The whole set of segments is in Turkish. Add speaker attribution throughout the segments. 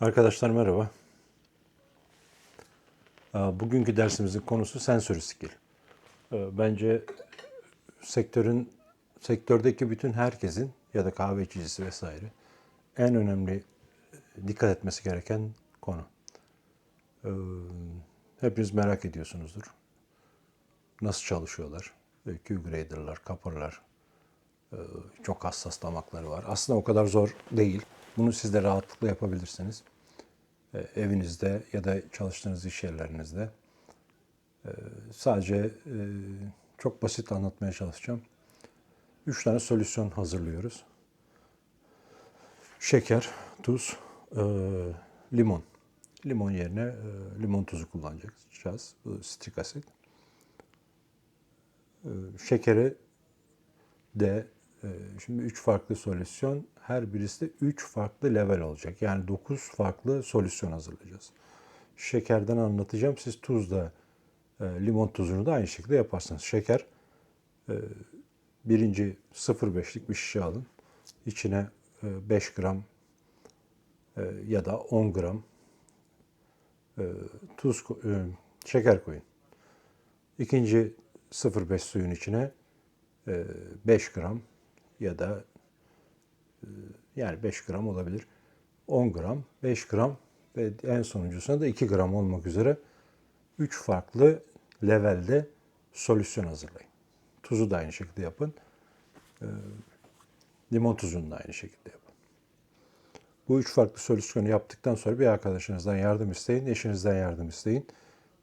Speaker 1: Arkadaşlar merhaba. Aa, Bugünkü dersimizin konusu sensör. Ee, Bence sektörün sektördeki bütün herkesin ya da kahve içicisi vesaire en önemli e, dikkat etmesi gereken konu. Ee, Hepiniz merak ediyorsunuzdur. Nasıl çalışıyorlar? Q-grader'lar, kapırlar, e, çok hassas damakları var. Aslında o kadar zor değil. Bunu siz de rahatlıkla yapabilirsiniz. E, Evinizde ya da çalıştığınız iş yerlerinizde. E, Sadece e, çok basit anlatmaya çalışacağım. Üç tane solüsyon hazırlıyoruz. Şeker, tuz, e, limon. Limon yerine e, limon tuzu kullanacağız. Bu strik asit. Şekeri de şimdi üç farklı solüsyon her birisi de üç farklı level olacak. Yani 9 farklı solüsyon hazırlayacağız. Şekerden anlatacağım. Siz tuzda e, limon tuzunu da aynı şekilde yaparsınız. Şeker e, birinci 0.5'lik bir şişe alın. İçine e, 5 gram e, ya da 10 gram tuz şeker koyun. İkinci 0.5 suyun içine e, 5 gram ya da yani 5 gram olabilir. 10 gram, 5 gram ve en sonuncusuna da 2 gram olmak üzere 3 farklı levelde solüsyon hazırlayın. Tuzu da aynı şekilde yapın. E, Limon tuzunu da aynı şekilde yapın. Bu üç farklı solüsyonu yaptıktan sonra bir arkadaşınızdan yardım isteyin, eşinizden yardım isteyin.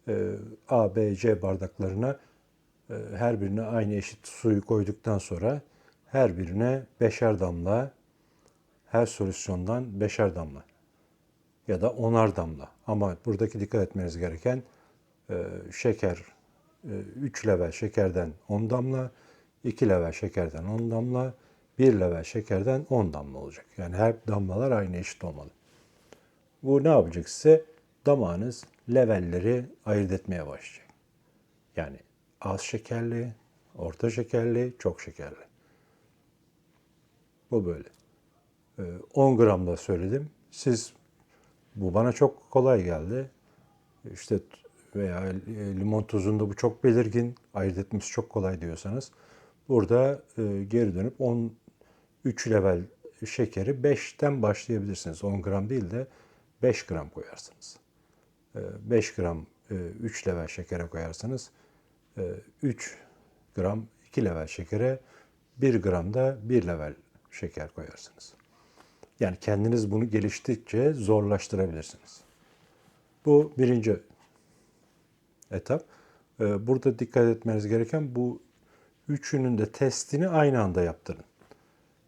Speaker 1: E, A, B, C bardaklarına e, her birine aynı eşit suyu koyduktan sonra her birine beşer damla, her solüsyondan beşer damla ya da onar damla. Ama buradaki dikkat etmeniz gereken e, şeker, 3 level şekerden 10 damla, 2 level şekerden 10 damla, 1 level şekerden 10 damla olacak. Yani her damlalar aynı eşit olmalı. Bu ne yapacak size? Damağınız levelleri ayırt etmeye başlayacak. Yani az şekerli, orta şekerli, çok şekerli. Bu böyle. Ee, 10 gram da söyledim. Siz bu bana çok kolay geldi. İşte veya e, limon tuzunda bu çok belirgin, ayırt etmesi çok kolay diyorsanız burada e, geri dönüp 13 level şekeri 5'ten başlayabilirsiniz. 10 gram değil de 5 gram koyarsınız. 5 gram 3 level şekere koyarsanız 3 gram 2 level şekere 1 gram da 1 level şeker koyarsınız. Yani kendiniz bunu geliştikçe zorlaştırabilirsiniz. Bu birinci etap. Ee, Burada dikkat etmeniz gereken bu üçünün de testini aynı anda yaptırın.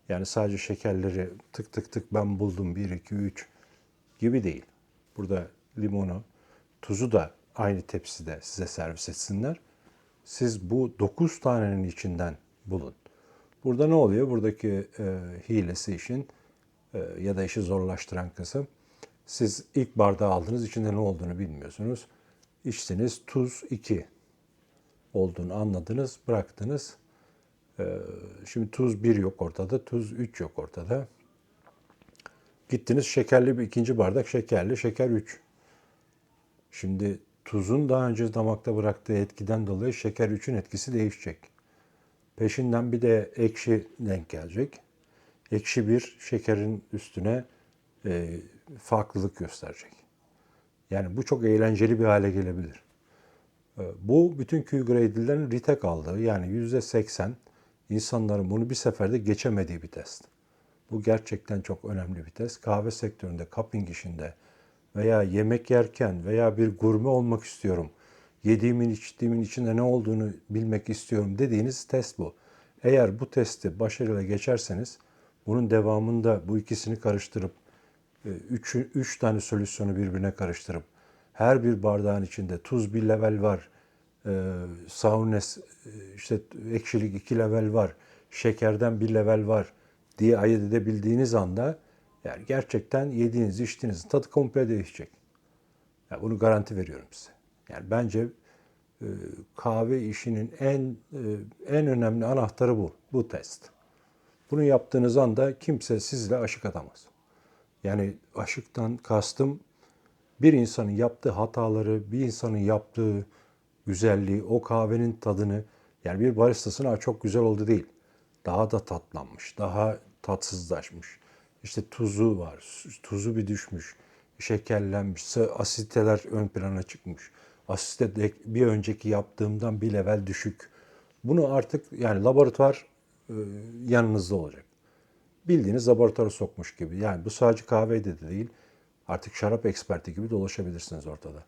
Speaker 1: Yani sadece şekerleri tık tık tık ben buldum 1, 2, 3 gibi değil. Burada limonu, tuzu da aynı tepside size servis etsinler. Siz bu 9 tanenin içinden bulun. Burada ne oluyor? Buradaki e, hilesi işin ya da işi zorlaştıran kısım. Siz ilk bardağı aldınız, içinde ne olduğunu bilmiyorsunuz. İçtiniz, tuz 2 olduğunu anladınız, bıraktınız. E, şimdi tuz 1 yok ortada, tuz 3 yok ortada. Gittiniz şekerli bir ikinci bardak şekerli, şeker 3. Şimdi tuzun daha önce damakta bıraktığı etkiden dolayı şeker 3'ün etkisi değişecek. Peşinden bir de ekşi denk gelecek. Ekşi bir şekerin üstüne e, farklılık gösterecek. Yani bu çok eğlenceli bir hale gelebilir. E, Bu bütün Q-grade'lilerin retake aldığı yani %80 insanların bunu bir seferde geçemediği bir test. Bu gerçekten çok önemli bir test. Kahve sektöründe, cupping işinde veya yemek yerken veya bir gurme olmak istiyorum, yediğimin içtiğimin içinde ne olduğunu bilmek istiyorum dediğiniz test bu. Eğer bu testi başarıyla geçerseniz bunun devamında bu ikisini karıştırıp 3 üç tane solüsyonu birbirine karıştırıp her bir bardağın içinde tuz bir level var, e, saunes e, işte ekşilik iki level var, şekerden bir level var diye ayırt edebildiğiniz anda yani gerçekten yediğiniz içtiğinizin tadı komple değişecek. Yani bunu garanti veriyorum size. Yani bence e, kahve işinin en e, en önemli anahtarı bu. Bu test. Bunu yaptığınız anda kimse sizle aşık atamaz. Yani aşıktan kastım bir insanın yaptığı hataları, bir insanın yaptığı güzelliği, o kahvenin tadını yani bir baristasının "Aa, çok güzel oldu değil. Daha da tatlanmış, daha tatsızlaşmış. İşte tuzu var, tuzu bir düşmüş, şekerlenmiş, asiteler ön plana çıkmış. Asite bir önceki yaptığımdan bir level düşük. Bunu artık yani laboratuvar yanınızda olacak bildiğiniz laboratuvara sokmuş gibi. Yani bu sadece kahveyde de değil. Artık şarap eksperti gibi dolaşabilirsiniz ortada.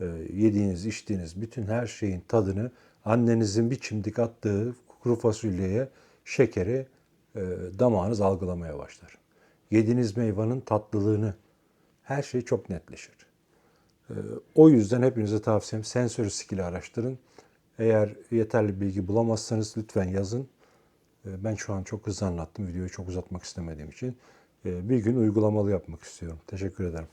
Speaker 1: Ee, yediğiniz, içtiğiniz bütün her şeyin tadını annenizin bir çimdik attığı kuru fasulyeye, şekeri e, damağınız algılamaya başlar. Yediğiniz meyvanın tatlılığını her şey çok netleşir. Ee, o yüzden hepinize tavsiyem sensörü skill'i araştırın. Eğer yeterli bilgi bulamazsanız lütfen yazın. Ee, Ben şu an çok hızlı anlattım. Videoyu çok uzatmak istemediğim için. Ee, Bir gün uygulamalı yapmak istiyorum. Teşekkür ederim.